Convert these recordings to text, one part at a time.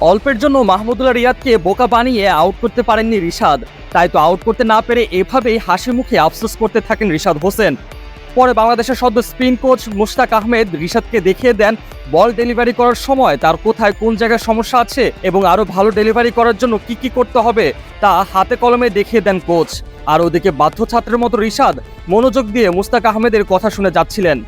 অল্পের জন্য মাহমুদুল্লাহ রিয়াদকে বোকা বানিয়ে আউট করতে পারেননি রিশাদ। তাই তো আউট করতে না পেরে এভাবেই হাসি মুখে আফসোস করতে থাকেন রিশাদ হোসেন। পরে বাংলাদেশের সদ্য স্পিন কোচ মুশতাক আহমেদ রিশাদকে দেখিয়ে দেন, বল ডেলিভারি করার সময় তার কোথায় কোন জায়গায় সমস্যা আছে এবং আরও ভালো ডেলিভারি করার জন্য কি কি করতে হবে তা হাতে কলমে দেখিয়ে দেন কোচ। আর ওদিকে বাধ্য ছাত্রের মতো রিশাদ মনোযোগ দিয়ে মুস্তাক আহমেদের কথা শুনে যাচ্ছিলেন।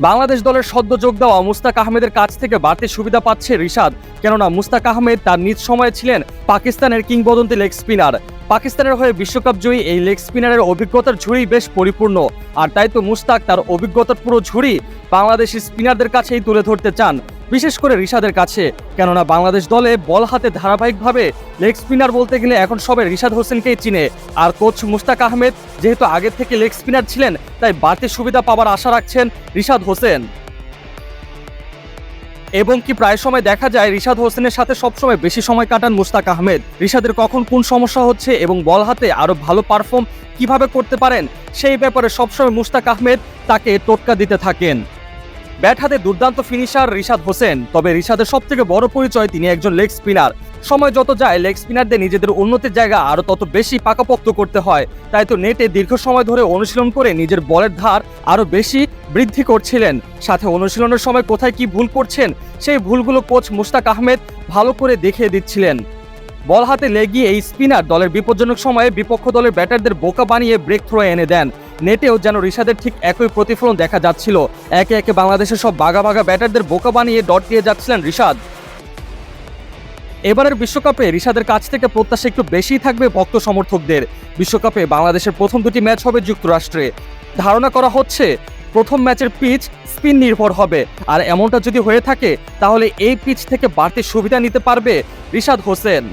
বাংলাদেশ দলের সদ্য যোগ দেওয়া মুস্তাক আহমেদের কাছ থেকে বাড়তি সুবিধা পাচ্ছে রিশাদ। কেননা মুস্তাক আহমেদ তার নিজ সময়ে ছিলেন পাকিস্তানের কিংবদন্তি লেগ স্পিনার। পাকিস্তানের হয়ে বিশ্বকাপ জয়ী এই লেগ স্পিনারের অভিজ্ঞতার ঝুড়ি বেশ পরিপূর্ণ। আর তাই তো মুস্তাক তার অভিজ্ঞতার পুরো ঝুড়ি বাংলাদেশি স্পিনারদের কাছেই তুলে ধরতে চান। বিশেষ করে রিশাদের কাছে। কেননা বাংলাদেশ দলে বল হাতে ধারাবাহিকভাবে লেগ স্পিনার বলতে গেলে এখন সবাই রিশাদ হোসেনকেই চিনে। আর কোচ মুস্তাক আহমেদ যেহেতু আগে থেকে লেগ স্পিনার ছিলেন, তাই বাড়তি সুবিধা পাওয়ার আশা রাখছেন রিশাদ হোসেন। এবং কি প্রায় সময় দেখা যায়, রিশাদ হোসেনের সাথে সবসময় বেশি সময় কাটান মুস্তাক আহমেদ। রিশাদের কখন কোন সমস্যা হচ্ছে এবং বল হাতে আরও ভালো পারফর্ম কীভাবে করতে পারেন, সেই ব্যাপারে সবসময় মুস্তাক আহমেদ তাকে টোটকা দিতে থাকেন। ব্যাট হাতে দুর্দান্ত ফিনিশার রিশাদ হোসেন। তবে রিশাদের সব থেকে বড় পরিচয়, তিনি একজন লেগ স্পিনার সময় যত যায় লেগ স্পিনারদের নিজেদের উন্নতির জায়গা আরও তত বেশি পাকাপোক্ত করতে হয়। তাই তো নেটে দীর্ঘ সময় ধরে অনুশীলন করে নিজের বলের ধার আরও বেশি বৃদ্ধি করছিলেন। সাথে অনুশীলনের সময় কোথায় কি ভুল করছেন, সেই ভুলগুলো কোচ মুশতাক আহমেদ ভালো করে দেখিয়ে দিচ্ছিলেন। বল হাতে লেগিয়ে এই স্পিনার দলের বিপজ্জনক সময়ে বিপক্ষ দলের ব্যাটারদের বোকা বানিয়ে ব্রেক থ্রো এনে দেন। নেটেও যেন রিশাদের ঠিক একই প্রতিফলন দেখা যাচ্ছিল। একে একে বাংলাদেশের সব বাঘা বাঘা ব্যাটারদের বোকা বানিয়ে ডট দিয়ে যাচ্ছিলেন রিশাদ। এবারের বিশ্বকাপে রিশাদের কাছ থেকে প্রত্যাশা একটু বেশিই থাকবে ভক্ত সমর্থকদের। বিশ্বকাপে বাংলাদেশের প্রথম দুটি ম্যাচ হবে যুক্তরাষ্ট্রে। ধারণা করা হচ্ছে, প্রথম ম্যাচের পিচ স্পিন নির্ভর হবে। আর এমনটা যদি হয়ে থাকে, তাহলে এই পিচ থেকে বাড়তি সুবিধা নিতে পারবে রিশাদ হোসেন।